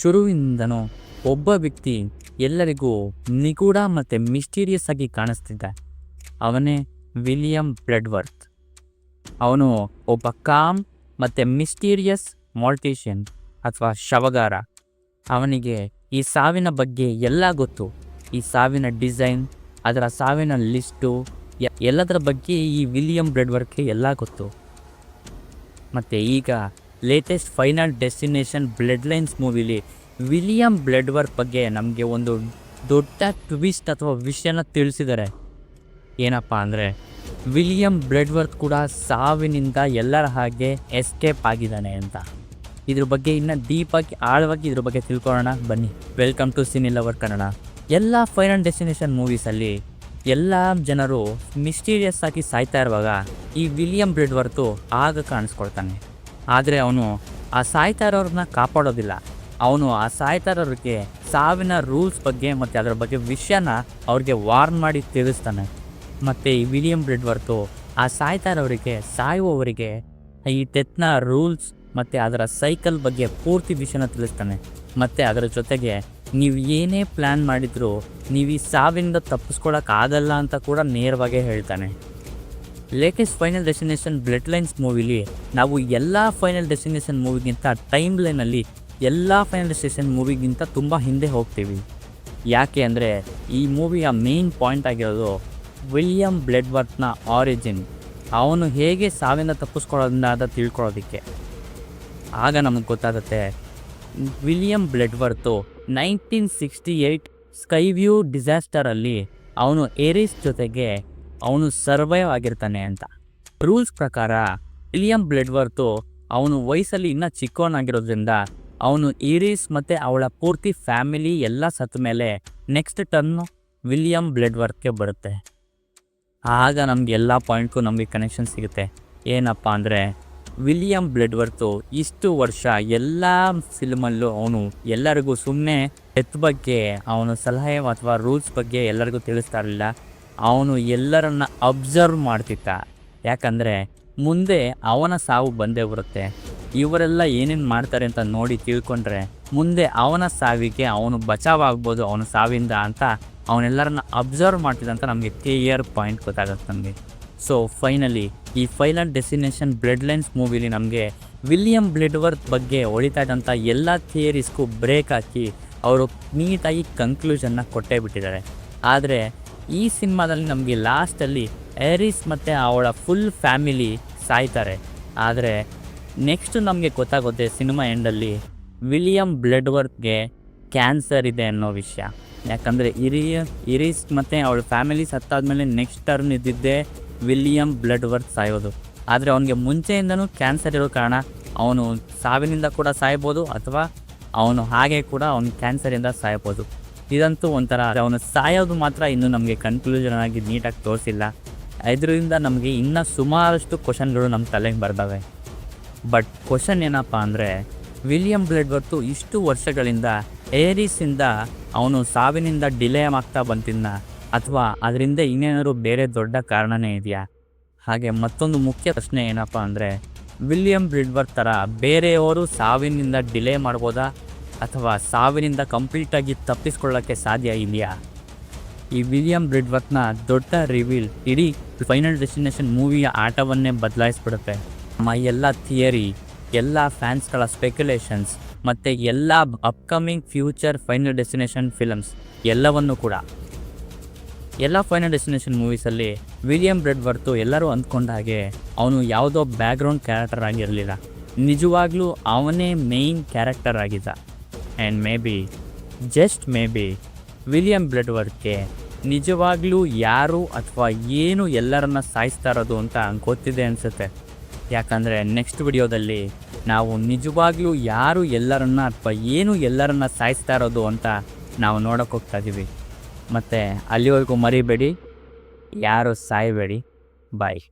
ಶುರುವಿನಿಂದನೂ ಒಬ್ಬ ವ್ಯಕ್ತಿ ಎಲ್ಲರಿಗೂ ನಿಗೂಢ ಮತ್ತು ಮಿಸ್ಟೀರಿಯಸ್ ಆಗಿ ಕಾಣಿಸ್ತಿದ್ದ. ಅವನೇ ವಿಲಿಯಂ ಬ್ಲಡ್ವರ್ತ್ ಅವನು ಒಬ್ಬ ಕಾಮ್ ಮತ್ತು ಮಿಸ್ಟೀರಿಯಸ್ ಮಾಲ್ಟೇಷಿಯನ್ ಅಥವಾ ಶವಗಾರ. ಅವನಿಗೆ ಈ ಸಾವಿನ ಬಗ್ಗೆ ಎಲ್ಲ ಗೊತ್ತು. ಈ ಸಾವಿನ ಡಿಸೈನ್, ಅದರ ಸಾವಿನ ಲಿಸ್ಟು ಎಲ್ಲದರ ಬಗ್ಗೆ ಈ ವಿಲಿಯಂ ಬ್ರೆಡ್ವರ್ಕ್ಗೆ ಎಲ್ಲ ಗೊತ್ತು. ಮತ್ತು ಈಗ latest final destination blood lines ಮೂವಿಲಿ William Bludworth ಬಗ್ಗೆ ನಮಗೆ ಒಂದು ದೊಡ್ಡ ಟ್ವಿಸ್ಟ್ ಅಥವಾ ವಿಷಯನ ತಿಳಿಸಿದ್ದಾರೆ. ಏನಪ್ಪ ಅಂದರೆ, ವಿಲಿಯಂ ಬ್ಲೆಡ್ವರ್ತ್ ಕೂಡ ಸಾವಿನಿಂದ ಎಲ್ಲರ ಹಾಗೆ ಎಸ್ಕೇಪ್ ಆಗಿದ್ದಾನೆ ಅಂತ. ಇದ್ರ ಬಗ್ಗೆ ಇನ್ನು ಡೀಪಾಗಿ ಆಳವಾಗಿ ಇದ್ರ ಬಗ್ಗೆ ತಿಳ್ಕೊಳ್ಳೋಣ. ಬನ್ನಿ. Welcome to cine lover Kannada ಎಲ್ಲ ಫೈನಲ್ ಡೆಸ್ಟಿನೇಷನ್ ಮೂವೀಸಲ್ಲಿ ಎಲ್ಲ ಜನರು ಮಿಸ್ಟೀರಿಯಸ್ ಆಗಿ ಸಾಯ್ತಾ ಇರುವಾಗ ಈ ವಿಲಿಯಂ ಬ್ರೆಡ್ವರ್ತು ಆಗ ಕಾಣಿಸ್ಕೊಳ್ತಾನೆ. ಆದರೆ ಅವನು ಆ ಸಾಯ್ತಾ ಕಾಪಾಡೋದಿಲ್ಲ. ಅವನು ಆ ಸಾಯ್ತಾ ಇರೋರಿಗೆ ಸಾವಿನ ರೂಲ್ಸ್ ಬಗ್ಗೆ ಮತ್ತು ಅದರ ಬಗ್ಗೆ ವಿಷಯನ ಅವ್ರಿಗೆ ವಾರ್ನ್ ಮಾಡಿ ತಿಳಿಸ್ತಾನೆ. ಮತ್ತು ಈ ವಿಲಿಯಂ ಬ್ರೆಡ್ವರ್ತು ಆ ಸಾಯ್ತಾ ಇರೋರಿಗೆ ಸಾಯುವವರಿಗೆ ಈ ಡೆತ್ನ ರೂಲ್ಸ್ ಮತ್ತು ಅದರ ಸೈಕಲ್ ಬಗ್ಗೆ ಪೂರ್ತಿ ವಿಷಯನ ತಿಳಿಸ್ತಾನೆ. ಮತ್ತು ಅದರ ಜೊತೆಗೆ ನೀವು ಏನೇ ಪ್ಲ್ಯಾನ್ ಮಾಡಿದರೂ ನೀವು ಈ ಸಾವಿನಿಂದ ತಪ್ಪಿಸ್ಕೊಳಕ್ಕಾಗಲ್ಲ ಅಂತ ಕೂಡ ನೇರವಾಗೇ ಹೇಳ್ತಾನೆ. Latest final destination blood lines ಮೂವಿಲಿ ನಾವು ಎಲ್ಲ ಫೈನಲ್ ಡೆಸ್ಟಿನೇಷನ್ ಮೂವಿಗಿಂತ ಟೈಮ್ ಲೈನಲ್ಲಿ ಎಲ್ಲ ಫೈನಲ್ ಡೆಸ್ಟಿನೇಷನ್ ಮೂವಿಗಿಂತ ತುಂಬ ಹಿಂದೆ ಹೋಗ್ತೀವಿ. ಯಾಕೆ ಅಂದರೆ ಈ ಮೂವಿಯ ಮೇನ್ ಪಾಯಿಂಟ್ ಆಗಿರೋದು ವಿಲಿಯಂ ಬ್ಲೆಡ್ವರ್ತ್ನ ಆರಿಜಿನ್ ಅವನು ಹೇಗೆ ಸಾವಿನ ತಪ್ಪಿಸ್ಕೊಳ್ಳೋದನ್ನ ಅಂತ ತಿಳ್ಕೊಳ್ಳೋದಕ್ಕೆ. ಆಗ ನಮಗೆ ಗೊತ್ತಾಗುತ್ತೆ William Bludworth nineteen sixty eight skyview ಡಿಸಾಸ್ಟರಲ್ಲಿ ಅವನು ಏರಿಸ್ ಜೊತೆಗೆ ಅವನು ಸರ್ವೈವ್ ಆಗಿರ್ತಾನೆ ಅಂತ. ರೂಲ್ಸ್ ಪ್ರಕಾರ, ವಿಲಿಯಂ ಬ್ಲೆಡ್ವರ್ತು ಅವನು ವಯಸ್ಸಲ್ಲಿ ಇನ್ನೂ ಚಿಕ್ಕವನಾಗಿರೋದ್ರಿಂದ, ಅವನು ಈರೀಸ್ ಮತ್ತು ಅವಳ ಪೂರ್ತಿ ಫ್ಯಾಮಿಲಿ ಎಲ್ಲ ಸತ್ತ ಮೇಲೆ ನೆಕ್ಸ್ಟ್ ಟರ್ನು ವಿಲಿಯಂ ಬ್ಲೆಡ್ವರ್ತ್ಗೆ ಬರುತ್ತೆ. ಆಗ ನಮ್ಗೆ ಎಲ್ಲ ಪಾಯಿಂಟ್ಗೂ ನಮಗೆ ಕನೆಕ್ಷನ್ ಸಿಗುತ್ತೆ. ಏನಪ್ಪ ಅಂದರೆ, ವಿಲಿಯಂ ಬ್ಲೆಡ್ವರ್ತು ಇಷ್ಟು ವರ್ಷ ಎಲ್ಲ ಫಿಲ್ಮಲ್ಲೂ ಅವನು ಎಲ್ಲರಿಗೂ ಸುಮ್ಮನೆ ಹೆತ್ ಬಗ್ಗೆ, ಅವನು ಸಲಹೆ ಅಥವಾ ರೂಲ್ಸ್ ಬಗ್ಗೆ ಎಲ್ಲರಿಗೂ ತಿಳಿಸ್ತಾ ಇರಲಿಲ್ಲ. ಅವನು ಎಲ್ಲರನ್ನ ಅಬ್ಸರ್ವ್ ಮಾಡ್ತಿದ್ದ ಯಾಕಂದರೆ ಮುಂದೆ ಅವನ ಸಾವು ಬಂದೇ ಬರುತ್ತೆ. ಇವರೆಲ್ಲ ಏನೇನು ಮಾಡ್ತಾರೆ ಅಂತ ನೋಡಿ ತಿಳ್ಕೊಂಡ್ರೆ ಮುಂದೆ ಅವನ ಸಾವಿಗೆ ಅವನು ಬಚಾವಾಗ್ಬೋದು, ಅವನ ಸಾವಿಂದ ಅಂತ ಅವನೆಲ್ಲರನ್ನ ಅಬ್ಸರ್ವ್ ಮಾಡ್ತಿದ್ದಂತ ನಮಗೆ ಕ್ಲಿಯರ್ ಪಾಯಿಂಟ್ ಗೊತ್ತಾಗುತ್ತೆ ನಮಗೆ. ಸೊ ಫೈನಲಿ ಈ ಫೈನಲ್ ಡೆಸ್ಟಿನೇಷನ್ ಬ್ಲಡ್ ಲೈನ್ಸ್ ಮೂವಿಲಿ ನಮಗೆ ವಿಲಿಯಂ ಬ್ಲೆಡ್ವರ್ತ್ ಬಗ್ಗೆ ಹೊಳಿತಾ ಇದ್ದಂಥ ಎಲ್ಲ ಥಿಯರೀಸ್ಗೂ ಬ್ರೇಕ್ ಹಾಕಿ ಅವರು ನೀಟಾಗಿ ಕನ್ಕ್ಲೂಷನ್ನ ಕೊಟ್ಟೇ ಬಿಟ್ಟಿದ್ದಾರೆ. ಆದರೆ ಈ ಸಿನಿಮಾದಲ್ಲಿ ನಮಗೆ ಲಾಸ್ಟಲ್ಲಿ ಎರಿಸ್ ಮತ್ತು ಅವಳ ಫುಲ್ ಫ್ಯಾಮಿಲಿ ಸಾಯ್ತಾರೆ. ಆದರೆ ನೆಕ್ಸ್ಟ್ ನಮಗೆ ಗೊತ್ತಾಗುತ್ತೆ ಸಿನಿಮಾ ಎಂಡಲ್ಲಿ ವಿಲಿಯಂ ಬ್ಲೆಡ್ವರ್ತ್ಗೆ ಕ್ಯಾನ್ಸರ್ ಇದೆ ಅನ್ನೋ ವಿಷಯ. ಯಾಕಂದರೆ ಇರಿಯ ಇರಿಸ್ ಮತ್ತು ಅವಳ ಫ್ಯಾಮಿಲಿ ಸತ್ತಾದಮೇಲೆ ನೆಕ್ಸ್ಟ್ ಟರ್ನ್ ಇದ್ದಿದ್ದೇ ವಿಲಿಯಂ ಬ್ಲಡ್ವರ್ತ್ ಸಾಯೋದು. ಆದರೆ ಅವನಿಗೆ ಮುಂಚೆಯಿಂದನೂ ಕ್ಯಾನ್ಸರ್ ಇರೋ ಕಾರಣ ಅವನು ಸಾವಿನಿಂದ ಕೂಡ ಸಾಯ್ಬೋದು ಅಥವಾ ಅವನು ಹಾಗೆ ಕೂಡ ಅವನು ಕ್ಯಾನ್ಸರಿಂದ ಸಾಯ್ಬೋದು. ಇದಂತೂ ಒಂಥರ ಅವನು ಸಾಯೋದು ಮಾತ್ರ ಇನ್ನೂ ನಮಗೆ ಕನ್ಕ್ಲೂಷನ್ ಆಗಿ ನೀಟಾಗಿ ತೋರಿಸಿಲ್ಲ. ಇದರಿಂದ ನಮಗೆ ಇನ್ನೂ ಸುಮಾರಷ್ಟು ಕ್ವಶನ್ಗಳು ನಮ್ಮ ತಲೆಗೆ ಬರ್ತವೆ ಬಟ್ ಕ್ವಶನ್ ಏನಪ್ಪ ಅಂದರೆ ವಿಲಿಯಂ ಬ್ಲೆಡ್ವರ್ತು ಇಷ್ಟು ವರ್ಷಗಳಿಂದ ಏರಿಸಿಂದ ಅವನು ಸಾವಿನಿಂದ ಡಿಲೇ ಆಗ್ತಾ ಬಂತಿದ್ದ ಅಥವಾ ಅದರಿಂದ ಇನ್ನೇನಾದ್ರು ಬೇರೆ ದೊಡ್ಡ ಕಾರಣನೇ ಇದೆಯಾ? ಹಾಗೆ ಮತ್ತೊಂದು ಮುಖ್ಯ ಪ್ರಶ್ನೆ ಏನಪ್ಪ ಅಂದರೆ ವಿಲಿಯಂ ಬ್ರಿಡ್ವರ್ ಥರ ಬೇರೆಯವರು ಸಾವಿನಿಂದ ಡಿಲೇ ಮಾಡ್ಬೋದಾ? ಅಥವಾ ಸಾವಿನಿಂದ ಕಂಪ್ಲೀಟಾಗಿ ತಪ್ಪಿಸ್ಕೊಳ್ಳೋಕ್ಕೆ ಸಾಧ್ಯ ಇದೆಯಾ ಈ ವಿಲಿಯಂ ಬ್ರಿಡ್ವರ್ತ್ನ ದೊಡ್ಡ ರಿವೀಲ್ ಇಡೀ ಫೈನಲ್ ಡೆಸ್ಟಿನೇಷನ್ ಮೂವಿಯ ಆಟವನ್ನೇ ಬದಲಾಯಿಸ್ಬಿಡುತ್ತೆ. ನಮ್ಮ ಎಲ್ಲ ಥಿಯರಿ, ಎಲ್ಲ ಫ್ಯಾನ್ಸ್ಗಳ ಸ್ಪೆಕ್ಯುಲೇಷನ್ಸ್ ಮತ್ತು ಎಲ್ಲ upcoming future final destination films ಎಲ್ಲವನ್ನು ಕೂಡ. ಎಲ್ಲ ಫೈನಲ್ ಡೆಸ್ಟಿನೇಷನ್ ಮೂವೀಸಲ್ಲಿ ವಿಲಿಯಂ ಬ್ರೆಡ್ವರ್ತು ಎಲ್ಲರೂ ಅಂದ್ಕೊಂಡ ಹಾಗೆ ಅವನು ಯಾವುದೋ ಬ್ಯಾಕ್ಗ್ರೌಂಡ್ ಕ್ಯಾರೆಕ್ಟರ್ ಆಗಿರಲಿಲ್ಲ. ನಿಜವಾಗ್ಲೂ ಅವನೇ ಮೇಯ್ನ್ ಕ್ಯಾರೆಕ್ಟರ್ ಆಗಿದ್ದ. And maybe just maybe William ಬ್ಲಡ್ವರ್ಕ್ಗೆ ನಿಜವಾಗ್ಲೂ ಯಾರು ಅಥವಾ ಏನು ಎಲ್ಲರನ್ನ ಸಾಯಿಸ್ತಾ ಇರೋದು ಅಂತ ಗೊತ್ತಿದೆ ಅನಿಸುತ್ತೆ. ಯಾಕಂದರೆ ನೆಕ್ಸ್ಟ್ ವಿಡಿಯೋದಲ್ಲಿ ನಾವು ನಿಜವಾಗ್ಲೂ ಯಾರು ಎಲ್ಲರನ್ನ ಅಥವಾ ಏನು ಎಲ್ಲರನ್ನ ಸಾಯಿಸ್ತಾ ಇರೋದು ಅಂತ ನಾವು ನೋಡೋಕೆ ಹೋಗ್ತಾ ಇದ್ದೀವಿ ಮತ್ತು ಅಲ್ಲಿವರೆಗೂ ಮರಿಬೇಡಿ, ಯಾರು ಸಾಯಬೇಡಿ ಬಾಯ್